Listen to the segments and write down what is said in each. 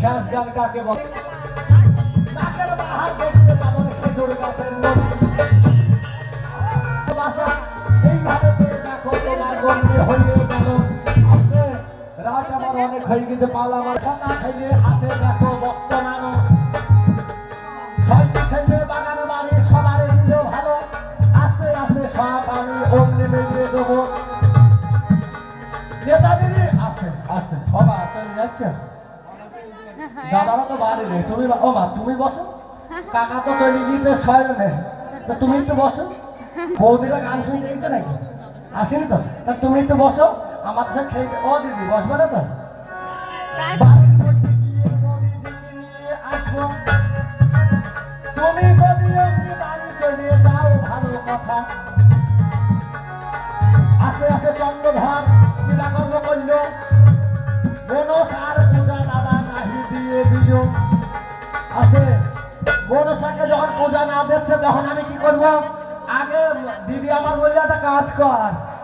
ঠ্যাস গান কাকে বলে হয়ে গেছে পাল আমার কথা ছেলে আছে দেখো বর্তমান ছয়টি ছেলে বাগান বাড়ি, সবার দিল ভালো। আস্তে আস্তে সব আমি অগ্নি মিলিয়ে দেবো। নেতা দিদি আস্তে আস্তে, বাবা, চলে যাচ্ছে। দাদারা তো বাড়ি নেই। তুমি ও মা, তুমি বসো। কাকা তো চলে গিয়েছে শয়নে তো তুমি একটু বসো। বৌদিরা গান শুনতে গেছে নাকি? আসেনি তো? তা তুমি একটু বসো। আমার সাথে খেয়ে ও দিদি, বসবে না তো? তুমি যদি এমনি বাড়ি চলে যাও ভালো কথা যখন পূজা না দিচ্ছে তখন আমি কি করব আগে দিদি আমার বললে একটা কাজ কর।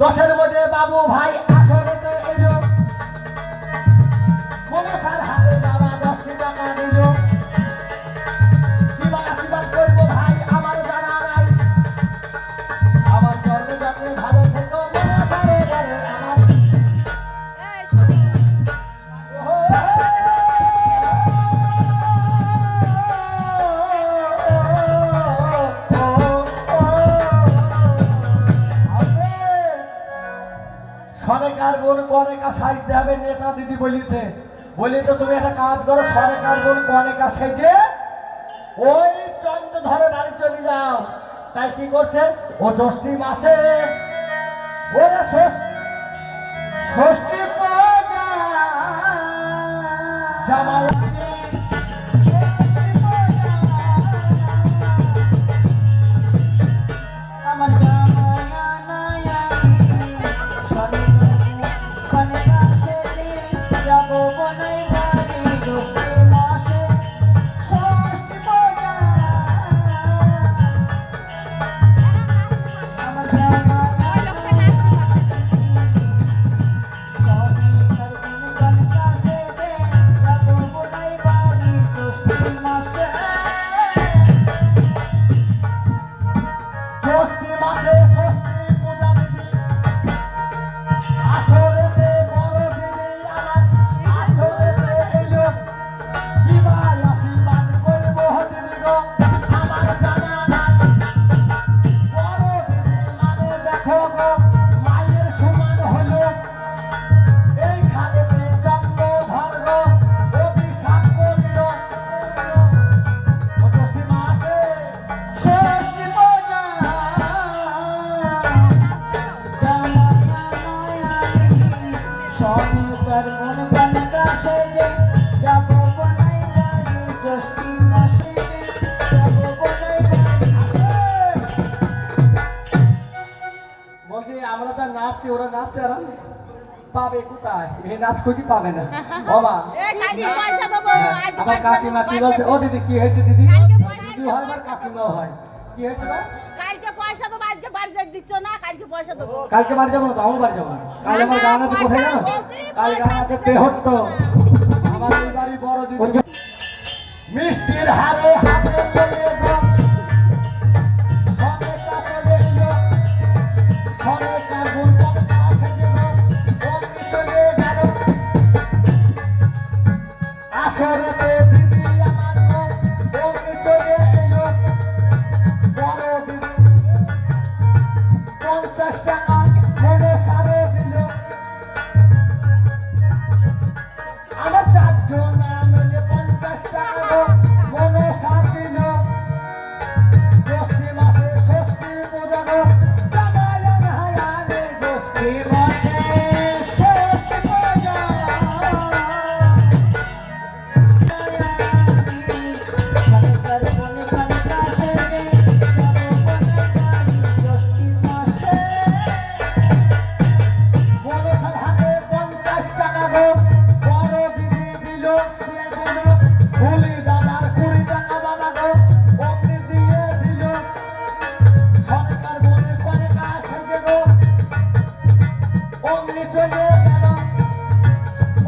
দশের মধ্যে বাবু ভাই আসলে তো সরকার বোন কনেকা সাইজ দেবে নেতা দিদি বলিছে। বলি তো তুমি একটা কাজ করো, সরকার বোন কনেকা সেজে ওই চন্দ্র ধরে বাড়ি চলে যাও। তাই কি করছেন? ও ষষ্ঠী মাসে, ওরা ষষ্ঠী ষষ্ঠী নাচছি ওরা নাচছে আর পাবে কোথায়? এই নাচ খুঁজি পাবে না। বাবা। আমার কাকিমা কি বলছে? ও দিদি কি হয়েছে দিদি? দিদি হয় বা কাকিমাও হয়। কি হয়েছে বা? কালকে পয়সা দেবো আজকে বাড়ি যেতে দিচ্ছ না কালকে পয়সা দেবো। কালকে বাড়ি যাব না আমার বাড়ি যাব না। কাল আমার গান আছে কোথায় জানো? কাল গান আছে তেহট্ট। আমার এই বাড়ি বড় দিদি। মিষ্টির হারে আসরেতে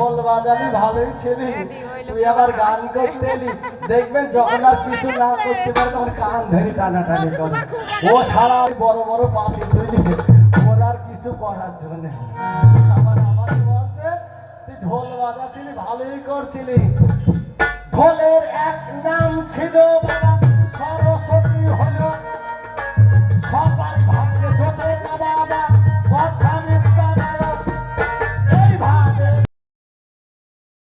ঢোল বাজালি ভালোই ছিলি। তুই আবার গান করতে এলি দেখবেন যখন আর কিছু না করতে পারে তখন কান ধরে টানা টানি করে। ও সারা বড় বড় পাতি তুই ওর আর কিছু করার জন্য আবার আমাকে বলছে তুই ঢোল বাজাচ্ছিলি ভালোই করছিলি। ঢোলের এক নাম ছিল বাবা